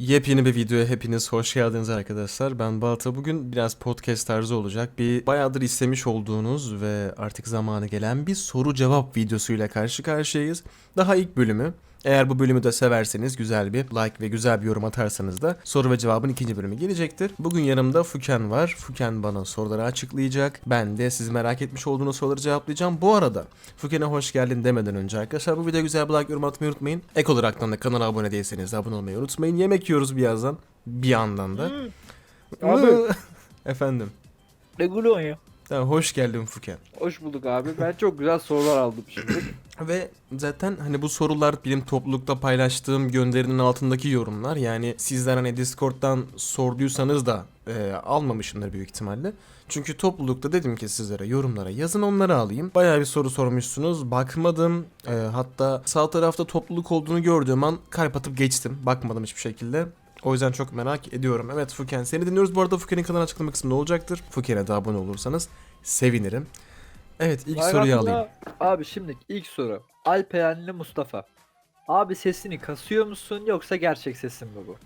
Yepyeni bir videoya hepiniz hoş geldiniz arkadaşlar. Ben Balta. Bugün biraz podcast tarzı olacak. Bir bayağıdır istemiş olduğunuz ve artık zamanı gelen bir soru cevap videosuyla karşı karşıyayız. Daha ilk bölümü. Eğer bu bölümü de severseniz güzel bir like ve güzel bir yorum atarsanız da soru ve cevabın ikinci bölümü gelecektir. Bugün yanımda Fuken var. Fuken bana soruları açıklayacak. Ben de siz merak etmiş olduğunuz soruları cevaplayacağım. Bu arada Fuken'e hoş geldin demeden önce arkadaşlar bu videoya güzel bir like yorum atmayı unutmayın. Ek olaraktan da kanala abone değilseniz de abone olmayı unutmayın. Yemek yiyoruz birazdan. Bir yandan da. Abi. Efendim. Gülüyorsun ya? Tamam, hoş geldin Fuken. Hoş bulduk abi. Ben çok güzel sorular aldım şimdi. Ve zaten hani bu sorular benim toplulukta paylaştığım gönderinin altındaki yorumlar. Yani sizler hani Discord'dan sorduysanız da e, almamışımdır büyük ihtimalle. Çünkü toplulukta dedim ki sizlere yorumlara yazın onları alayım. Bayağı bir soru sormuşsunuz. Bakmadım. E, hatta sağ tarafta topluluk olduğunu gördüğüm an kalp atıp geçtim. Bakmadım hiçbir şekilde. O yüzden çok merak ediyorum. Evet Fuken seni dinliyoruz. Bu arada Fuken'in kanal açıklama kısmında olacaktır. Fuken'e de abone olursanız sevinirim. Evet ilk soruyu Hayatımda- alayım. Abi şimdi ilk soru. Alperenli Mustafa. Abi sesini kasıyor musun yoksa gerçek sesin mi bu?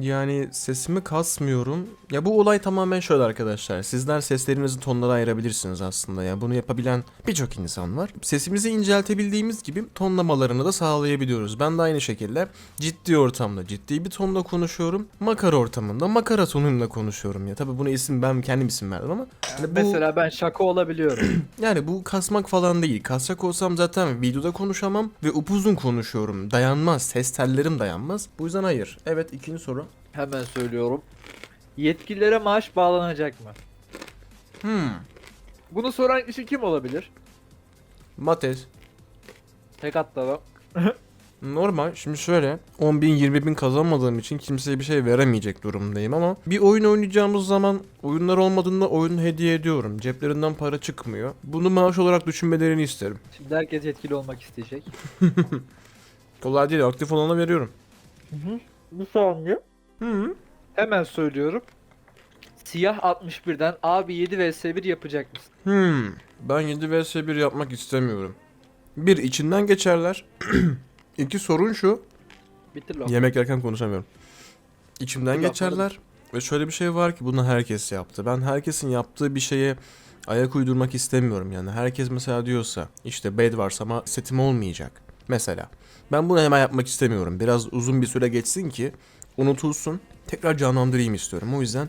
Yani sesimi kasmıyorum. Ya bu olay tamamen şöyle arkadaşlar. Sizler seslerinizi tonlara ayırabilirsiniz aslında. Ya bunu yapabilen birçok insan var. Sesimizi inceltebildiğimiz gibi tonlamalarını da sağlayabiliyoruz. Ben de aynı şekilde ciddi ortamda ciddi bir tonda konuşuyorum. Makara ortamında makara tonuyla konuşuyorum ya. Tabii buna isim ben kendim isim verdim ama Yani bu- Mesela ben şaka olabiliyorum. yani bu kasmak falan değil. Kasacak olsam zaten videoda konuşamam ve upuzun konuşuyorum. Dayanmaz. Ses tellerim dayanmaz. Bu yüzden hayır. Evet ikinci soru. Hemen söylüyorum. Yetkililere maaş bağlanacak mı? Hmm. Bunu soran kişi kim olabilir? Mates. Tek atladım. Normal. Şimdi şöyle 10 bin 20 bin kazanmadığım için kimseye bir şey veremeyecek durumdayım ama bir oyun oynayacağımız zaman oyunlar olmadığında oyun hediye ediyorum. Ceplerinden para çıkmıyor. Bunu maaş olarak düşünmelerini isterim. Şimdi herkes yetkili olmak isteyecek. Kolay değil aktif olana veriyorum. Bu saniye. Hı. Hemen söylüyorum. Siyah 61'den abi 7 vs 1 yapacak mısın? Hmm. Ben 7 vs 1 yapmak istemiyorum. Bir içinden geçerler. İki sorun şu. Bitir lan. Yemek yerken konuşamıyorum. İçimden Dur, geçerler. Ve şöyle bir şey var ki bunu herkes yaptı. Ben herkesin yaptığı bir şeye ayak uydurmak istemiyorum yani. Herkes mesela diyorsa işte bed varsa ama setim olmayacak. Mesela. Ben bunu hemen yapmak istemiyorum. Biraz uzun bir süre geçsin ki unutulsun. Tekrar canlandırayım istiyorum. O yüzden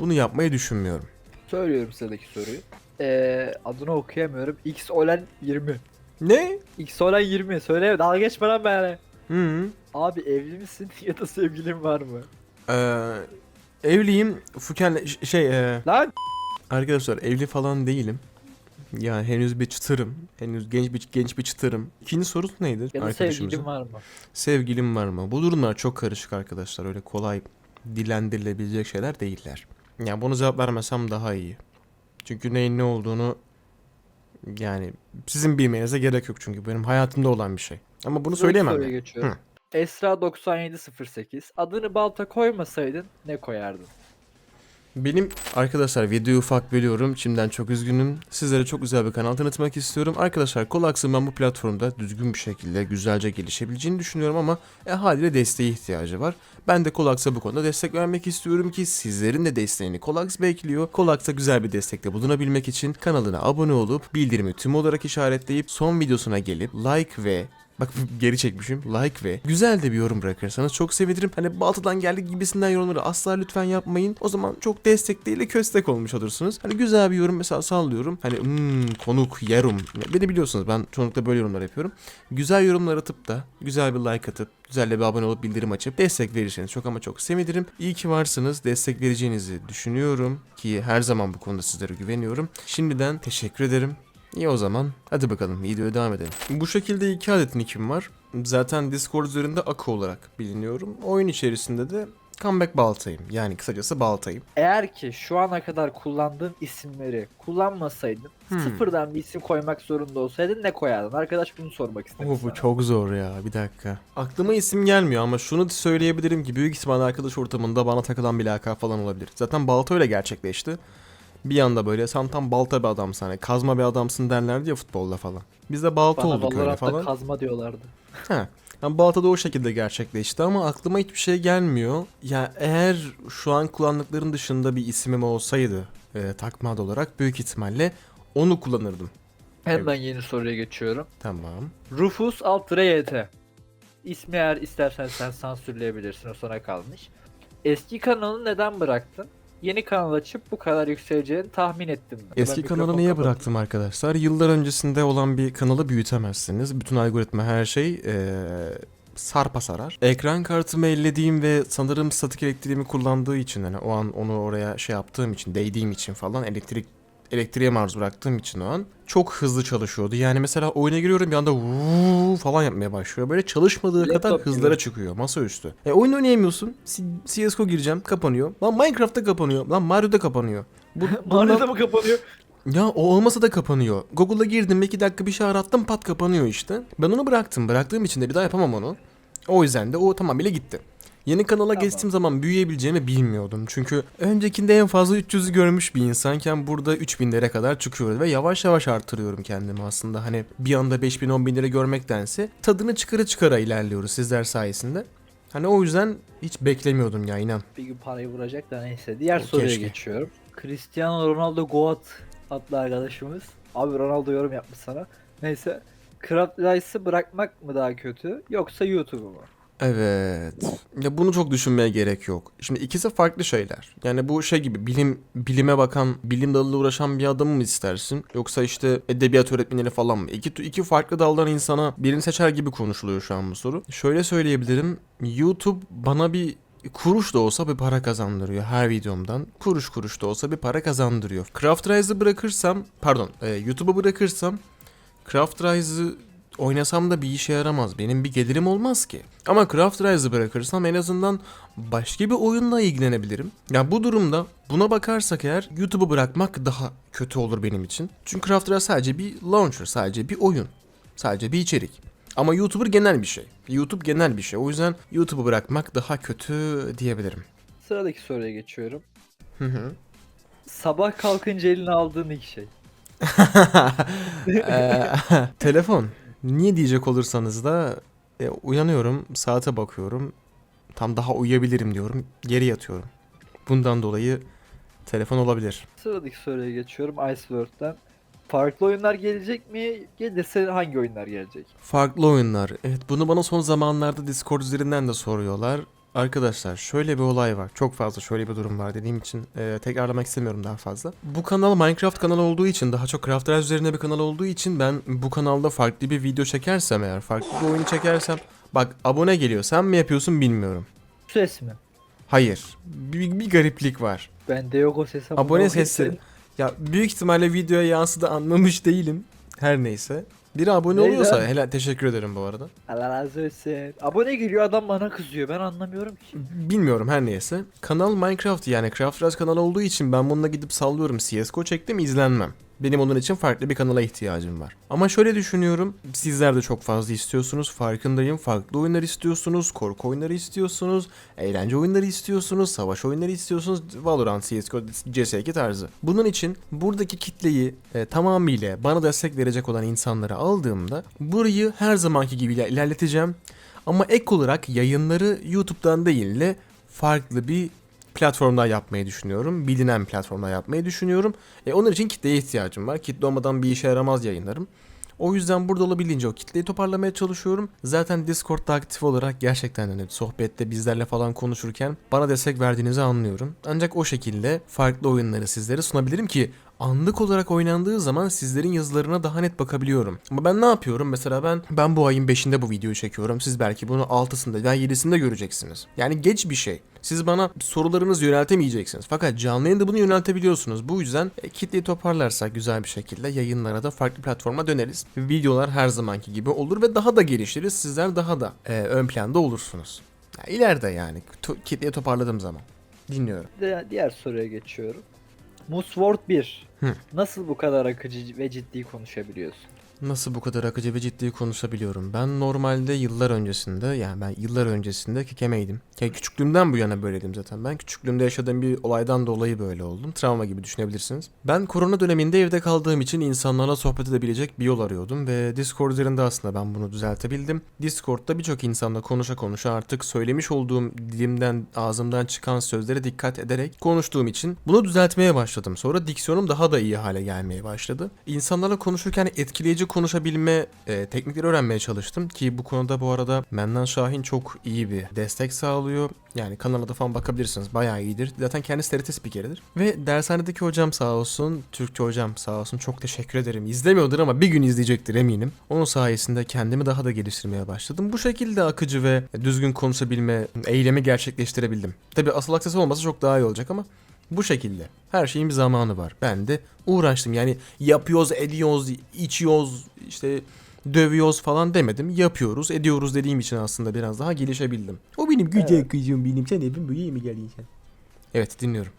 bunu yapmayı düşünmüyorum. Söylüyorum sıradaki soruyu. Ee, adını okuyamıyorum. X olan 20. Ne? X olan 20. Söyle dalga geçme lan benimle. Hı. Abi evli misin ya da sevgilin var mı? Ee, evliyim. Fuken şey e, Lan Arkadaşlar evli falan değilim. Yani henüz bir çıtırım. Henüz genç bir genç bir çıtırım. İkinci sorusu neydi? ya da sevgilin var mı? Sevgilim var mı? Bu durumlar çok karışık arkadaşlar. Öyle kolay dillendirilebilecek şeyler değiller. Yani bunu cevap vermesem daha iyi. Çünkü neyin ne olduğunu yani sizin bilmenize gerek yok çünkü benim hayatımda olan bir şey. Ama bunu Sıradaki söyleyemem. soruya. Esra 9708. Adını balta koymasaydın ne koyardın? Benim arkadaşlar videoyu ufak bölüyorum. Şimdiden çok üzgünüm. Sizlere çok güzel bir kanal tanıtmak istiyorum. Arkadaşlar Kolaks'ın ben bu platformda düzgün bir şekilde güzelce gelişebileceğini düşünüyorum ama e, haliyle desteğe ihtiyacı var. Ben de Kolaks'a bu konuda destek vermek istiyorum ki sizlerin de desteğini Kolaks bekliyor. Kolaks'a güzel bir destekte bulunabilmek için kanalına abone olup bildirimi tüm olarak işaretleyip son videosuna gelip like ve Bak geri çekmişim. Like ve güzel de bir yorum bırakırsanız çok sevinirim. Hani baltadan geldik gibisinden yorumları asla lütfen yapmayın. O zaman çok destek değil de köstek olmuş olursunuz. Hani güzel bir yorum mesela sallıyorum. Hani hmm, konuk, yorum. Beni biliyorsunuz ben çoğunlukla böyle yorumlar yapıyorum. Güzel yorumlar atıp da güzel bir like atıp güzel de bir abone olup bildirim açıp destek verirseniz çok ama çok sevinirim. İyi ki varsınız. Destek vereceğinizi düşünüyorum ki her zaman bu konuda sizlere güveniyorum. Şimdiden teşekkür ederim. İyi o zaman hadi bakalım videoya devam edelim. Bu şekilde iki adet nickim var. Zaten Discord üzerinde Ako olarak biliniyorum. Oyun içerisinde de Comeback Balta'yım. Yani kısacası Balta'yım. Eğer ki şu ana kadar kullandığın isimleri kullanmasaydın Hmm. sıfırdan bir isim koymak zorunda olsaydın ne koyardın? Arkadaş bunu sormak istedim. Oh, bu çok zor ya bir dakika. Aklıma isim gelmiyor ama şunu da söyleyebilirim ki büyük ihtimalle arkadaş ortamında bana takılan bir lakap falan olabilir. Zaten Balta öyle gerçekleşti. Bir anda böyle sen tam balta bir adamsın hani kazma bir adamsın derlerdi ya futbolda falan. Biz de balta Bana olduk öyle falan. kazma diyorlardı. Ha. Yani bu hafta da o şekilde gerçekleşti ama aklıma hiçbir şey gelmiyor. Ya eğer şu an kullandıkların dışında bir ismim olsaydı e, takma ad olarak büyük ihtimalle onu kullanırdım. Hemen yeni soruya geçiyorum. Tamam. Rufus alt YT. İsmi eğer istersen sen sansürleyebilirsin o sana kalmış. Eski kanalı neden bıraktın? Yeni kanal açıp bu kadar yükseleceğini tahmin ettim ben. Eski kanalı niye kapatayım. bıraktım arkadaşlar? Yıllar öncesinde olan bir kanalı büyütemezsiniz. Bütün algoritma her şey eee, sarpa sarar. Ekran kartımı ellediğim ve sanırım statik elektriğimi kullandığı için hani o an onu oraya şey yaptığım için, değdiğim için falan elektrik elektriğe maruz bıraktığım için o an çok hızlı çalışıyordu. Yani mesela oyuna giriyorum bir anda vuuu falan yapmaya başlıyor. Böyle çalışmadığı kadar Laptop gibi. hızlara çıkıyor masaüstü. E oyun oynayamıyorsun. C- CSGO gireceğim kapanıyor. Lan Minecraft'ta kapanıyor. Lan Mario'da kapanıyor. Bu, Mağarada mı kapanıyor? ya o olmasa da kapanıyor. Google'a girdim 2 dakika bir şey arattım pat kapanıyor işte. Ben onu bıraktım. Bıraktığım için de bir daha yapamam onu. O yüzden de o tamamıyla gitti. Yeni kanala Tamam. geçtiğim zaman büyüyebileceğimi bilmiyordum. Çünkü öncekinde en fazla 300'ü görmüş bir insanken burada 3000'lere kadar çıkıyoruz. Ve yavaş yavaş artırıyorum kendimi aslında. Hani bir anda 5000 10 lira görmektense tadını çıkara çıkara ilerliyoruz sizler sayesinde. Hani o yüzden hiç beklemiyordum ya inan. Bir gün parayı vuracak da neyse. Diğer O soruya keşke. geçiyorum. Cristiano Ronaldo Goat adlı arkadaşımız. Abi Ronaldo yorum yapmış sana. Neyse. Craft Rice'ı bırakmak mı daha kötü yoksa YouTube'u mu? Evet. Ya bunu çok düşünmeye gerek yok. Şimdi ikisi farklı şeyler. Yani bu şey gibi bilim bilime bakan, bilim dalıyla uğraşan bir adamı mı istersin? Yoksa işte edebiyat öğretmenleri falan mı? İki, iki farklı daldan insana birini seçer gibi konuşuluyor şu an bu soru. Şöyle söyleyebilirim. YouTube bana bir kuruş da olsa bir para kazandırıyor her videomdan. Kuruş kuruş da olsa bir para kazandırıyor. Craft Rise'ı bırakırsam, pardon, e, YouTube'u bırakırsam Craft Rise'ı oynasam da bir işe yaramaz. Benim bir gelirim olmaz ki. Ama Craft Rise'ı bırakırsam en azından başka bir oyunla ilgilenebilirim. Ya bu durumda buna bakarsak eğer YouTube'u bırakmak daha kötü olur benim için. Çünkü Craft Rise sadece bir launcher, sadece bir oyun. Sadece bir içerik. Ama YouTuber genel bir şey. YouTube genel bir şey. O yüzden YouTube'u bırakmak daha kötü diyebilirim. Sıradaki soruya geçiyorum. Hı hı. Sabah kalkınca eline aldığın ilk şey. Eee, telefon. Niye diyecek olursanız da e, uyanıyorum, saate bakıyorum. Tam daha uyuyabilirim diyorum. Geri yatıyorum. Bundan dolayı telefon olabilir. Sıradaki soruya geçiyorum Iceworld'den. Farklı oyunlar gelecek mi? Gelirse hangi oyunlar gelecek? Farklı oyunlar. Evet bunu bana son zamanlarda Discord üzerinden de soruyorlar. Arkadaşlar şöyle bir olay var. Çok fazla şöyle bir durum var dediğim için e, tekrarlamak istemiyorum daha fazla. Bu kanal Minecraft kanalı olduğu için daha çok Craft Rise üzerine bir kanal olduğu için ben bu kanalda farklı bir video çekersem eğer farklı bir oyunu çekersem bak abone geliyor sen mi yapıyorsun bilmiyorum. Ses mi? Hayır. Bir, bir gariplik var. Bende yok o ses. Abone o sesleri. ses. Ya büyük ihtimalle videoya yansıdı anlamış değilim. Her neyse. Biri abone Neydi oluyorsa abi? helal teşekkür ederim bu arada. Allah razı olsun. Abone geliyor adam bana kızıyor. Ben anlamıyorum ki. Bilmiyorum her neyse. Kanal Minecraft yani Craft Rise kanalı olduğu için ben bununla gidip sallıyorum CSGO çektim izlenmem. Benim onun için farklı bir kanala ihtiyacım var. Ama şöyle düşünüyorum. Sizler de çok fazla istiyorsunuz. Farkındayım. Farklı oyunlar istiyorsunuz. Korku oyunları istiyorsunuz. Eğlence oyunları istiyorsunuz. Savaş oyunları istiyorsunuz. Valorant, CSGO, CS2 tarzı. Bunun için buradaki kitleyi e, tamamıyla bana destek verecek olan insanları aldığımda burayı her zamanki gibi iler- ilerleteceğim. Ama ek olarak yayınları YouTube'dan değil de farklı bir platformda yapmayı düşünüyorum. Bilinen platformda yapmayı düşünüyorum. E, onun için kitleye ihtiyacım var. Kitle olmadan bir işe yaramaz yayınlarım. O yüzden burada olabildiğince o kitleyi toparlamaya çalışıyorum. Zaten Discord'da aktif olarak gerçekten hani sohbette bizlerle falan konuşurken bana destek verdiğinizi anlıyorum. Ancak o şekilde farklı oyunları sizlere sunabilirim ki anlık olarak oynandığı zaman sizlerin yazılarına daha net bakabiliyorum. Ama ben ne yapıyorum? Mesela ben ben bu ayın 5'inde bu videoyu çekiyorum. Siz belki bunu 6'sında veya 7'sinde göreceksiniz. Yani geç bir şey. Siz bana sorularınızı yöneltemeyeceksiniz. Fakat canlı yayında bunu yöneltebiliyorsunuz. Bu yüzden e, kitleyi toparlarsak güzel bir şekilde yayınlara da farklı platforma döneriz. Videolar her zamanki gibi olur ve daha da gelişiriz. Sizler daha da e, ön planda olursunuz. Ya, ileride yani kitleyi toparladığım zaman. Dinliyorum. Diğer soruya geçiyorum. Musword 1. Hı. Nasıl bu kadar akıcı ve ciddi konuşabiliyorsun? Nasıl bu kadar akıcı ve ciddi konuşabiliyorum? Ben normalde yıllar öncesinde yani ben yıllar öncesinde kekemeydim. Ya küçüklüğümden bu yana böyleydim zaten. Ben küçüklüğümde yaşadığım bir olaydan dolayı böyle oldum. Travma gibi düşünebilirsiniz. Ben korona döneminde evde kaldığım için insanlarla sohbet edebilecek bir yol arıyordum ve Discord üzerinde aslında ben bunu düzeltebildim. Discord'da birçok insanla konuşa konuşa artık söylemiş olduğum dilimden ağzımdan çıkan sözlere dikkat ederek konuştuğum için bunu düzeltmeye başladım. Sonra diksiyonum daha da iyi hale gelmeye başladı. İnsanlarla konuşurken etkileyici konuşabilme e, teknikleri öğrenmeye çalıştım ki bu konuda bu arada Mennan Şahin çok iyi bir destek sağlıyor. Yani kanala da falan bakabilirsiniz. Bayağı iyidir. Zaten kendisi TRT spikeridir. Ve dershanedeki hocam sağ olsun, Türkçe hocam sağ olsun çok teşekkür ederim. İzlemiyordur ama bir gün izleyecektir eminim. Onun sayesinde kendimi daha da geliştirmeye başladım. Bu şekilde akıcı ve düzgün konuşabilme eylemi gerçekleştirebildim. Tabi asıl aksesi olmasa çok daha iyi olacak ama bu şekilde. Her şeyin bir zamanı var. Ben de uğraştım. Yani yapıyoruz, ediyoruz, içiyoruz, işte dövüyoruz falan demedim. Yapıyoruz, ediyoruz dediğim için aslında biraz daha gelişebildim. O benim güzel Evet. kızım benim. Sen evin böyle mi geldin sen? Evet dinliyorum.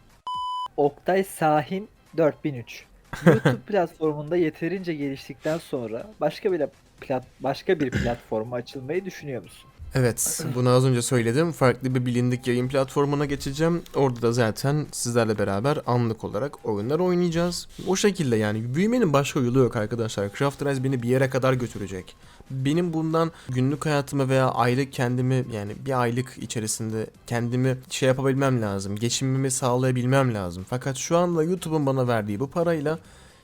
Oktay Sahin 4003. YouTube platformunda yeterince geliştikten sonra başka bir plat başka bir platforma açılmayı düşünüyor musun? Evet, bunu az önce söyledim. Farklı bir bilindik yayın platformuna geçeceğim. Orada da zaten sizlerle beraber anlık olarak oyunlar oynayacağız. O şekilde yani büyümenin başka yolu yok arkadaşlar. Craft Rise beni bir yere kadar götürecek. Benim bundan günlük hayatımı veya aylık kendimi yani bir aylık içerisinde kendimi şey yapabilmem lazım. Geçimimi sağlayabilmem lazım. Fakat şu anda YouTube'un bana verdiği bu parayla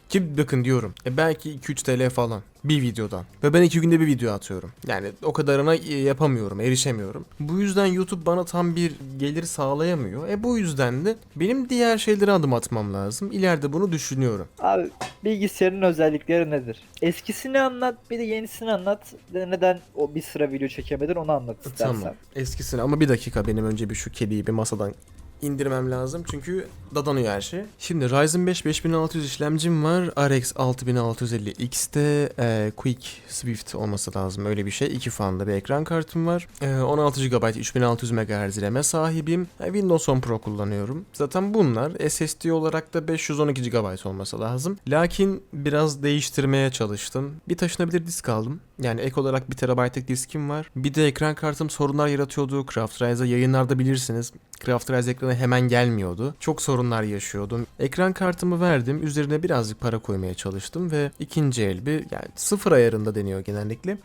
ki bakın diyorum. E belki 2-3 TL falan bir videodan. Ve ben 2 günde bir video atıyorum. Yani o kadarına e, yapamıyorum, erişemiyorum. Bu yüzden YouTube bana tam bir gelir sağlayamıyor. E bu yüzden de benim diğer şeylere adım atmam lazım. İleride bunu düşünüyorum. Abi bilgisayarın özellikleri nedir? Eskisini anlat bir de yenisini anlat. De Neden o bir sıra video çekemedin onu anlat istersen. Tamam. Eskisini ama bir dakika benim önce bir şu kediyi bir masadan indirmem lazım çünkü dadanıyor her şey. Şimdi Ryzen 5 5600 işlemcim var. RX 6650 X'te e, Quick Swift olması lazım öyle bir şey. İki fanlı bir ekran kartım var. E, 16 GB 3600 MHz RAM'e sahibim. E, Windows 10 Pro kullanıyorum. Zaten bunlar SSD olarak da 512 GB olması lazım. Lakin biraz değiştirmeye çalıştım. Bir taşınabilir disk aldım. Yani ek olarak 1 TB'lık diskim var. Bir de ekran kartım sorunlar yaratıyordu. Craft Rise'a yayınlarda bilirsiniz. Craft Rise ekranı hemen gelmiyordu. Çok sorunlar yaşıyordum. Ekran kartımı verdim. Üzerine birazcık para koymaya çalıştım ve ikinci el bir yani sıfır ayarında deniyor genellikle.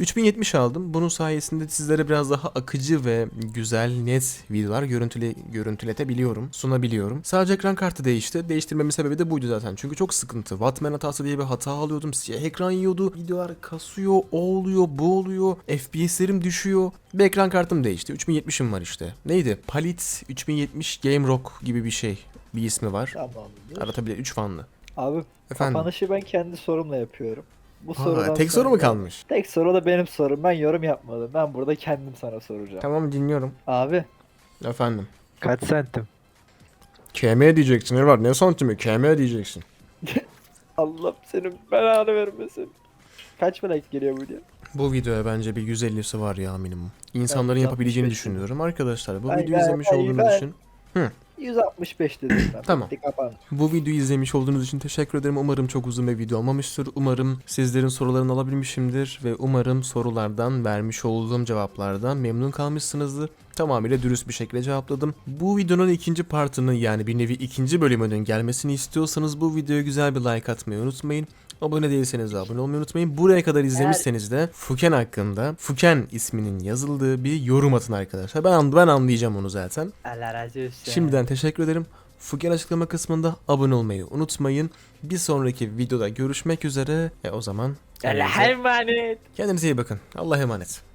3070 aldım. Bunun sayesinde sizlere biraz daha akıcı ve güzel, net videolar görüntüle, görüntületebiliyorum, sunabiliyorum. Sadece ekran kartı değişti. Değiştirmemin sebebi de buydu zaten. Çünkü çok sıkıntı. Wattman hatası diye bir hata alıyordum. Siyah ekran yiyordu. Videolar kasıyor, o oluyor, bu oluyor. FPS'lerim düşüyor. Bir ekran kartım değişti. 3070'im var işte. Neydi? Palit 3070 Game Rock gibi bir şey. Bir ismi var. Tamamdır. Aratabilir 3 fanlı. Abi Efendim. kapanışı ben kendi sorumla yapıyorum. Bu Ha, sorudan tek soru mu kalmış? Tek soru da benim sorum. Ben yorum yapmadım. Ben burada kendim sana soracağım. Tamam dinliyorum. Abi Efendim. kaç santim? KM diyeceksin. Ne var? Ne santimi? KM diyeceksin. Allah senin belanı vermesin. Kaç like geliyor bu video? Bu videoya bence bir 150'si var ya minimum. İnsanların yapabileceğini 65 düşünüyorum. Arkadaşlar bu Ay, videoyu izlemiş ay, olduğunuz ben- için 165 dedim ben. Tamam. Bitti, bu videoyu izlemiş olduğunuz için teşekkür ederim. Umarım çok uzun bir video olmamıştır. Umarım sizlerin sorularını alabilmişimdir ve umarım sorulardan vermiş olduğum cevaplardan memnun kalmışsınızdır. Tamamıyla dürüst bir şekilde cevapladım. Bu videonun ikinci partını yani bir nevi ikinci bölümünün gelmesini istiyorsanız bu videoya güzel bir like atmayı unutmayın. Abone değilseniz de abone olmayı unutmayın. Buraya kadar izlemişseniz de Fuken hakkında Fuken isminin yazıldığı bir yorum atın arkadaşlar. Ben, ben anlayacağım onu zaten. Allah razı olsun. Şimdiden teşekkür ederim. Fuken açıklama kısmında abone olmayı unutmayın. Bir sonraki videoda görüşmek üzere. E o zaman Allah'a emanet. kendinize iyi bakın. Allah'a emanet.